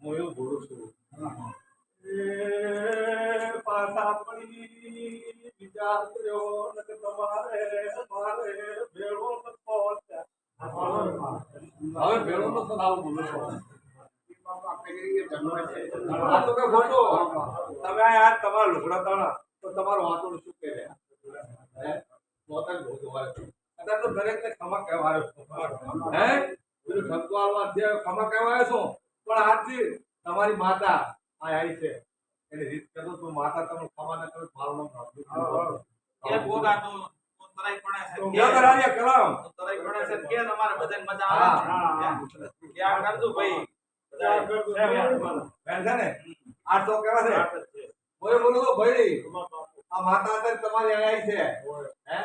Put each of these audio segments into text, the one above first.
હું બોલું છું પાછા પડી વિચાર કર્યો તમારે મારે ભેળો પહોંચ્યા હવે ભેળો નો આવું બોલું છું વાતો કે ખોટો. તમે આ યાર તમારા લુગડા તાણા તો તમારો વાતો શું કહે? હે? પોતાને બહુ અત્યારે તો દરેકને ખમા કહેવાયો. હે? પેલું ઠપકો છે ખમા કહેવાયો છું પણ આજથી તમારી માતા આ આવી છે. એની રીત કરો તો માતા તમે ખમા ના કરો મારું નામ. એ તો તરાઈ પડે છે. કે ક્યાં કરાવીએ તરાઈ પડે છે. કે તમારે બધાને મજા આવે ક્યાં કરજો ભાઈ? ત્યાં કરજો. બેન છે ને? આ કેવા છે? બોલે બોલો ભાઈ આ માતા તમારી અહીં છે. હે?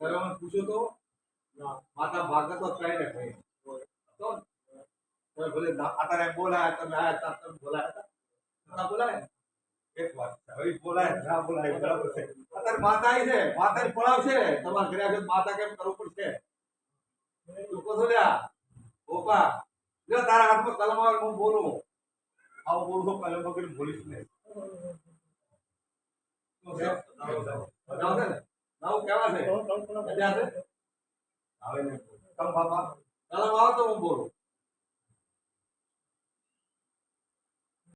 ત્યારે મને પૂછ્યું તો માતા ભાગત તો કઈ ને ભાઈ. તો? તમે ભલે અત્યારે બોલાય તમે આયા તા તમે બોલાયા તા? બોલાય એક વાત છે. હવે બોલાય ના બોલાય બરાબર છે. અત્યારે માતા આવી છે માતા પડાવશે. તમારા ઘરે માતા કેમ કરવું પડશે? લ્યા? ઓપા જો તારા હાથમાં કલમ આવે હું બોલું. આવું બોલું કલમ વગર બોલીશ નહીં. કલમ આવે તો હું બોલું.